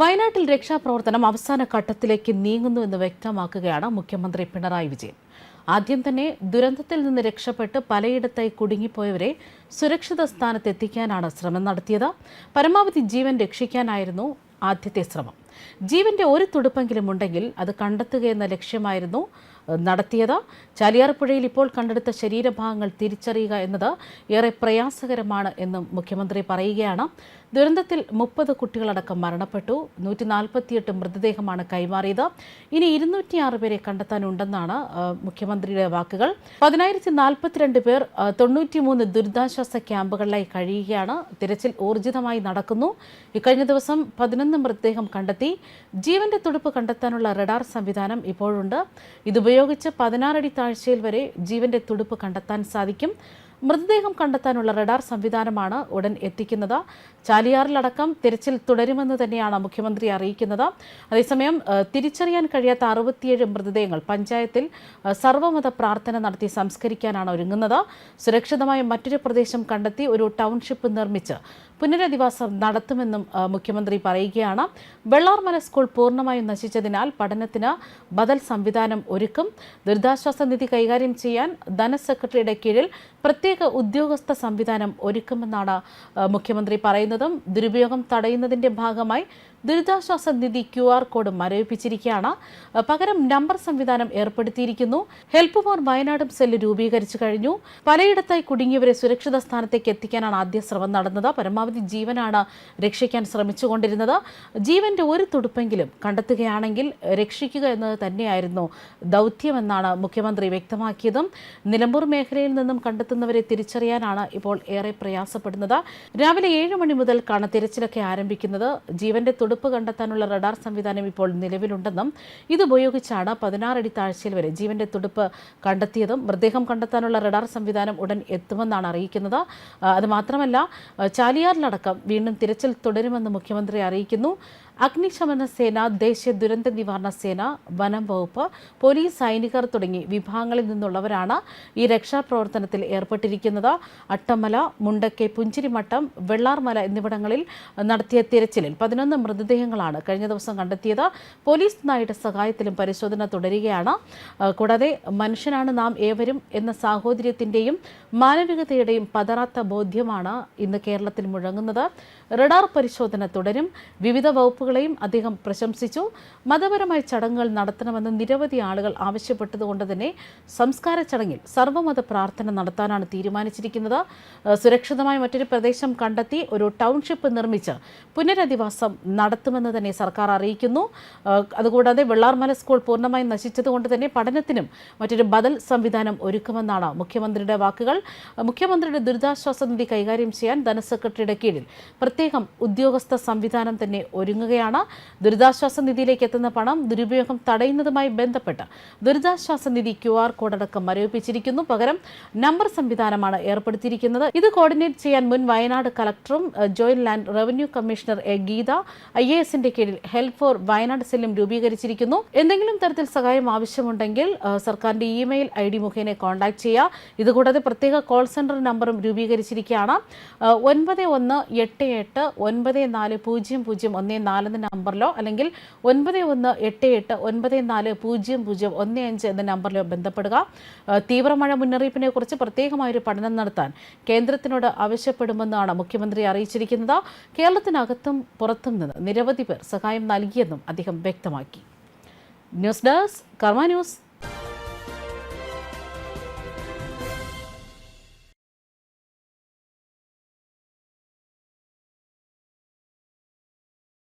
വയനാട്ടിൽ രക്ഷാപ്രവർത്തനം അവസാന ഘട്ടത്തിലേക്ക് നീങ്ങുന്നുവെന്ന് വ്യക്തമാക്കുകയാണ് മുഖ്യമന്ത്രി പിണറായി വിജയൻ. ആദ്യം തന്നെ ദുരന്തത്തിൽ നിന്ന് രക്ഷപ്പെട്ട് പലയിടത്തായി കുടുങ്ങിപ്പോയവരെ സുരക്ഷിത സ്ഥാനത്തെത്തിക്കാനാണ് ശ്രമം നടത്തിയത്. പരമാവധി ജീവൻ രക്ഷിക്കാനായിരുന്നു ആദ്യത്തെ ശ്രമം. ജീവന്റെ ഒരു തുടുപ്പെങ്കിലും ഉണ്ടെങ്കിൽ അത് കണ്ടെത്തുക എന്ന ലക്ഷ്യമായിരുന്നു നടത്തിയത്. ചാലിയാർപ്പുഴയിൽ ഇപ്പോൾ കണ്ടെടുത്ത ശരീരഭാഗങ്ങൾ തിരിച്ചറിയുക എന്നത് ഏറെ പ്രയാസകരമാണ് എന്നും മുഖ്യമന്ത്രി പറയുകയാണ്. ദുരന്തത്തിൽ മുപ്പത് കുട്ടികളടക്കം മരണപ്പെട്ടു. നൂറ്റി നാൽപ്പത്തിയെട്ട് മൃതദേഹമാണ് കൈമാറിയത്. ഇനി ഇരുന്നൂറ്റിയാറ് പേരെ കണ്ടെത്താനുണ്ടെന്നാണ് മുഖ്യമന്ത്രിയുടെ വാക്കുകൾ. പതിനായിരത്തി നാൽപ്പത്തിരണ്ട് പേർ തൊണ്ണൂറ്റിമൂന്ന് ദുരിതാശ്വാസ ക്യാമ്പുകളിലായി കഴിയുകയാണ്. തിരച്ചിൽ ഊർജിതമായി നടക്കുന്നു. ഇക്കഴിഞ്ഞ ദിവസം പതിനൊന്ന് മൃതദേഹം കണ്ടെത്തി. ജീവന്റെ തുടുപ്പ് കണ്ടെത്താനുള്ള റഡാർ സംവിധാനം ഇപ്പോഴുണ്ട്. ഇതുപയോഗിച്ച് പതിനാറടി താഴ്ചയിൽ വരെ ജീവന്റെ തുടുപ്പ് കണ്ടെത്താൻ സാധിക്കും. മൃതദേഹം കണ്ടെത്താനുള്ള റഡാർ സംവിധാനമാണ് ഉടൻ എത്തിക്കുന്നത്. ചാലിയാറിലടക്കം തിരച്ചിൽ തുടരുമെന്ന് തന്നെയാണ് മുഖ്യമന്ത്രി അറിയിക്കുന്നത്. അതേസമയം തിരിച്ചറിയാൻ കഴിയാത്ത അറുപത്തിയേഴ് മൃതദേഹങ്ങൾ പഞ്ചായത്തിൽ സർവമത പ്രാർത്ഥന നടത്തി സംസ്കരിക്കാനാണ് ഒരുങ്ങുന്നത്. സുരക്ഷിതമായ മറ്റൊരു പ്രദേശം കണ്ടെത്തി ഒരു ടൗൺഷിപ്പ് നിർമ്മിച്ച് പുനരധിവാസം നടത്തുമെന്നും മുഖ്യമന്ത്രി പറയുകയാണ്. വെള്ളാർമല സ്കൂൾ പൂർണമായും നശിച്ചതിനാൽ പഠനത്തിന് ബദൽ സംവിധാനം ഒരുക്കും. ദുരിതാശ്വാസ നിധി കൈകാര്യം ചെയ്യാൻ ധനസെക്രട്ടറിയുടെ കീഴിൽ പ്രത്യേക ഉദ്യോഗസ്ഥ സംവിധാനം ഒരുക്കുമെന്നാണ് മുഖ്യമന്ത്രി പറയുന്നതും ദുരുപയോഗം തടയുന്നതിന്റെ ഭാഗമായി ദുരിതാശ്വാസ നിധി ക്യു ആർ കോഡ് മരവിപ്പിച്ചിരിക്കുകയാണ്. പകരം നമ്പർ സംവിധാനം ഏർപ്പെടുത്തിയിരിക്കുന്നു. ഹെൽപ്പ് ഫോർ വയനാടും സെല്ല് രൂപീകരിച്ചു കഴിഞ്ഞു. പലയിടത്തായി കുടുങ്ങിയവരെ സുരക്ഷിത സ്ഥാനത്തേക്ക് എത്തിക്കാനാണ് ആദ്യ ശ്രമം നടന്നത്. പരമാവധി ജീവനാണ് രക്ഷിക്കാൻ ശ്രമിച്ചുകൊണ്ടിരുന്നത്. ജീവന്റെ ഒരു തുടുപ്പെങ്കിലും കണ്ടെത്തുകയാണെങ്കിൽ രക്ഷിക്കുക എന്നത് തന്നെയായിരുന്നു ദൗത്യമെന്നാണ് മുഖ്യമന്ത്രി വ്യക്തമാക്കിയതും. നിലമ്പൂർ മേഖലയിൽ നിന്നും കണ്ടെത്തുന്നവരെ തിരിച്ചറിയാനാണ് ഇപ്പോൾ ഏറെ പ്രയാസപ്പെടുന്നത്. രാവിലെ ഏഴ് മണി മുതൽ കാണ തിരച്ചിലൊക്കെ ആരംഭിക്കുന്നത്. ജീവന്റെ തുടുപ്പ് കണ്ടെത്താനുള്ള റഡാർ സംവിധാനം ഇപ്പോൾ നിലവിലുണ്ടെന്നും ഇതുപയോഗിച്ചാണ് പതിനാറടി താഴ്ചയിൽ വരെ ജീവന്റെ തുടുപ്പ് കണ്ടെത്തിയതും മൃതദേഹം കണ്ടെത്താനുള്ള റഡാർ സംവിധാനം ഉടൻ എത്തുമെന്നാണ് അറിയിക്കുന്നത്. അതുമാത്രമല്ല അത് മാത്രമല്ല ചാലിയാറിലടക്കം വീണ്ടും തിരച്ചിൽ തുടരുമെന്ന് മുഖ്യമന്ത്രി അറിയിക്കുന്നു. അഗ്നിശമന സേന ദേശീയ ദുരന്ത നിവാരണ സേന വനം വകുപ്പ് പോലീസ് സൈനികർ തുടങ്ങി വിഭാഗങ്ങളിൽ നിന്നുള്ളവരാണ് ഈ രക്ഷാപ്രവർത്തനത്തിൽ ഏർപ്പെട്ടിരിക്കുന്നത്. അട്ടമല മുണ്ടക്കെ പുഞ്ചിരിമട്ടം വെള്ളാർമല എന്നിവിടങ്ങളിൽ നടത്തിയ തിരച്ചിലിൽ പതിനൊന്ന് മൃതദേഹങ്ങളാണ് കഴിഞ്ഞ ദിവസം കണ്ടെത്തിയത്. പോലീസ് നായുടെ സഹായത്തിലും പരിശോധന തുടരുകയാണ്. കൂടാതെ മനുഷ്യനാണ് നാം ഏവരും എന്ന സാഹോദര്യത്തിന്റെയും മാനവികതയുടെയും പതറാത്ത ബോധ്യമാണ് ഇന്ന് കേരളത്തിൽ മുഴങ്ങുന്നത്. റഡാർ പരിശോധന തുടരും. വിവിധ വകുപ്പുകളെയും അദ്ദേഹം പ്രശംസിച്ചു. മതപരമായ ചടങ്ങുകൾ നടത്തണമെന്ന് നിരവധി ആളുകൾ ആവശ്യപ്പെട്ടതുകൊണ്ട് തന്നെ സംസ്കാര ചടങ്ങിൽ സർവമത പ്രാർത്ഥന നടത്താനാണ് തീരുമാനിച്ചിരിക്കുന്നത്. സുരക്ഷിതമായ മറ്റൊരു പ്രദേശം കണ്ടെത്തി ഒരു ടൗൺഷിപ്പ് നിർമ്മിച്ച് പുനരധിവാസം നടത്തുമെന്ന് തന്നെ സർക്കാർ അറിയിക്കുന്നു. അതുകൂടാതെ വെള്ളാർമല സ്കൂൾ പൂർണമായും നശിച്ചതുകൊണ്ട് തന്നെ പഠനത്തിനും മറ്റൊരു ബദൽ സംവിധാനം ഒരുക്കുമെന്നാണ് മുഖ്യമന്ത്രിയുടെ വാക്കുകൾ. മുഖ്യമന്ത്രിയുടെ ദുരിതാശ്വാസ നിധി കൈകാര്യം ചെയ്യാൻ ധനസെക്രട്ടറിയുടെ കീഴിൽ പ്രത്യേകം ഉദ്യോഗസ്ഥ സംവിധാനം തന്നെ ഒരുങ്ങുകയാണ് ദുരിതാശ്വാസ നിധിയിലേക്ക് എത്തുന്ന പണം ദുരുപയോഗം തടയുന്നതുമായി ബന്ധപ്പെട്ട് ദുരിതാശ്വാസ നിധി ക്യു ആർ കോഡ് അടക്കം മരവിപ്പിച്ചിരിക്കുന്നു. പകരം നമ്പർ സംവിധാനമാണ് ഏർപ്പെടുത്തിയിരിക്കുന്നത്. ഇത് കോർഡിനേറ്റ് ചെയ്യാൻ മുൻ Wayanad കളക്ടറും joint land revenue commissioner A Geetha I A എസിന്റെ കീഴിൽ ഹെൽപ്പ് ഫോർ വയനാട് സെല്ലും രൂപീകരിച്ചിരിക്കുന്നു. എന്തെങ്കിലും തരത്തിൽ സഹായം ആവശ്യമുണ്ടെങ്കിൽ സർക്കാരിന്റെ ഇമെയിൽ ഐ ഡി മുഖേന കോൺടാക്ട് ചെയ്യുക ഇതുകൂടാതെ പ്രത്യേക കോൾ സെന്റർ നമ്പറും രൂപീകരിച്ചിരിക്കുകയാണ്. ഒൻപത് ഒന്ന് എട്ട് എട്ട് ഒൻപത് നാല് പൂജ്യം പൂജ്യം ഒന്ന് നാല് എന്ന നമ്പറിലോ അല്ലെങ്കിൽ ഒൻപത് ഒന്ന് എട്ട് എട്ട് ഒൻപത് നാല് പൂജ്യം പൂജ്യം ഒന്ന് അഞ്ച് എന്ന നമ്പറിലോ ബന്ധപ്പെടുക. തീവ്രമഴ മുന്നറിയിപ്പിനെ കുറിച്ച് പ്രത്യേകമായൊരു പഠനം നടത്താൻ കേന്ദ്രത്തിനോട് ആവശ്യപ്പെടുമെന്നാണ് മുഖ്യമന്ത്രി അറിയിച്ചിരിക്കുന്നത്. കേരളത്തിനകത്തും പുറത്തും നിന്ന് നിരവധി പേർ സഹായം നൽകിയെന്നും അദ്ദേഹം വ്യക്തമാക്കി. News desk Karma news.